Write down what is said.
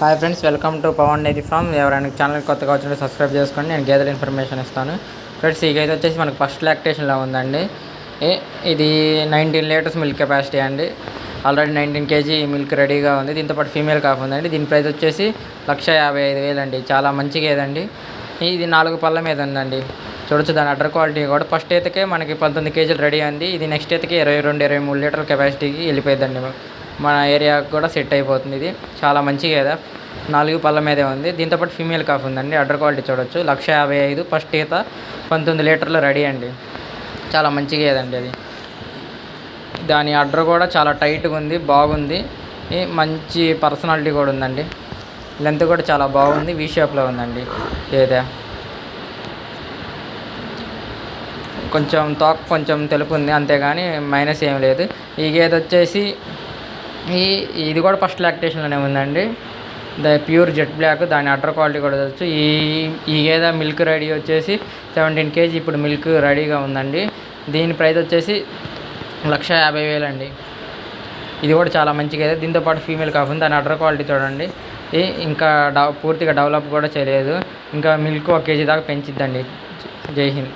Hi friends welcome to Pavan dairy farm ఎవరైనా channel కొత్తగా వచ్చినట్టు సబ్స్క్రైబ్ చేసుకోండి. నేను గేదెల ఇన్ఫర్మేషన్ ఇస్తాను. ఫ్రెండ్స్ ఈ గేదె వచ్చేసి మనకు ఫస్ట్ లాక్టేషన్లో ఉందండి. ఏ- ఇది నైన్టీన్ లీటర్స్ మిల్క్ కెపాసిటీ అండి. Already nineteen K G milk రెడీగా ఉంది. దీంతో పాటు ఫీమేల్ కాఫ్ ఉందండి. దీని ప్రైస్ వచ్చేసి లక్ష యాభై ఐదు వేలు అండి. చాలా మంచి గేదండి ఇది నాలుగు పళ్ళ మీద ఉందండి. చూడొచ్చు దాని అడ్డర్ క్వాలిటీ కూడా. ఫస్ట్ ఈతకే మనకి పంతొమ్మిది కేజీలు రెడీ అంది. ఇది నెక్స్ట్ ఈతకి ఇరవై రెండు ఇరవై మూడు లీటర్ల కెపాసిటీకి వెళ్ళిపోయిందండి మన ఏరియాకి కూడా సెట్ అయిపోతుంది ఇది. చాలా మంచి గేదె నాలుగు పళ్ళ మీదే ఉంది. దీంతోపాటు ఫీమేల్ కాఫ్ ఉందండి. అడ్డర్ క్వాలిటీ చూడొచ్చు. లక్ష యాభై ఐదు ఫస్ట్ ఈత పంతొమ్మిది లీటర్లు రెడీ అండి. చాలా మంచి గేదండి అది. దాని అడ్డర్ కూడా చాలా టైట్గా ఉంది బాగుంది. మంచి పర్సనాలిటీ కూడా ఉందండి. లెంత్ కూడా చాలా బాగుంది. వీ షేప్లో ఉందండి. గేదె కొంచెం తోక కొంచెం తెలుపు ఉంది. అంతేగాని మైనస్ ఏం లేదు. ఈ గేదె వచ్చేసి ఈ ఇది కూడా ఫస్ట్ లాక్టేషన్లోనే ఉందండి. ద ప్యూర్ జెట్ బ్లాక్ దాని అటర్ క్వాలిటీ కూడా చూడవచ్చు ఈ ఈ గేదె మిల్క్ రెడీ వచ్చేసి సెవెంటీన్ కేజీ ఇప్పుడు మిల్క్ రెడీగా ఉందండి. దీని ప్రైస్ వచ్చేసి లక్ష యాభై వేలు అండి. ఇది కూడా చాలా మంచి గేదె. దీంతో పాటు ఫీమేల్ ఉంది. దాని అటర్ క్వాలిటీ చూడండి. ఇంకా డెవ పూర్తిగా డెవలప్ కూడా చేయలేదు. ఇంకా మిల్క్ ఒక కేజీ దాకా పెంచిద్దండి. జై హింద్.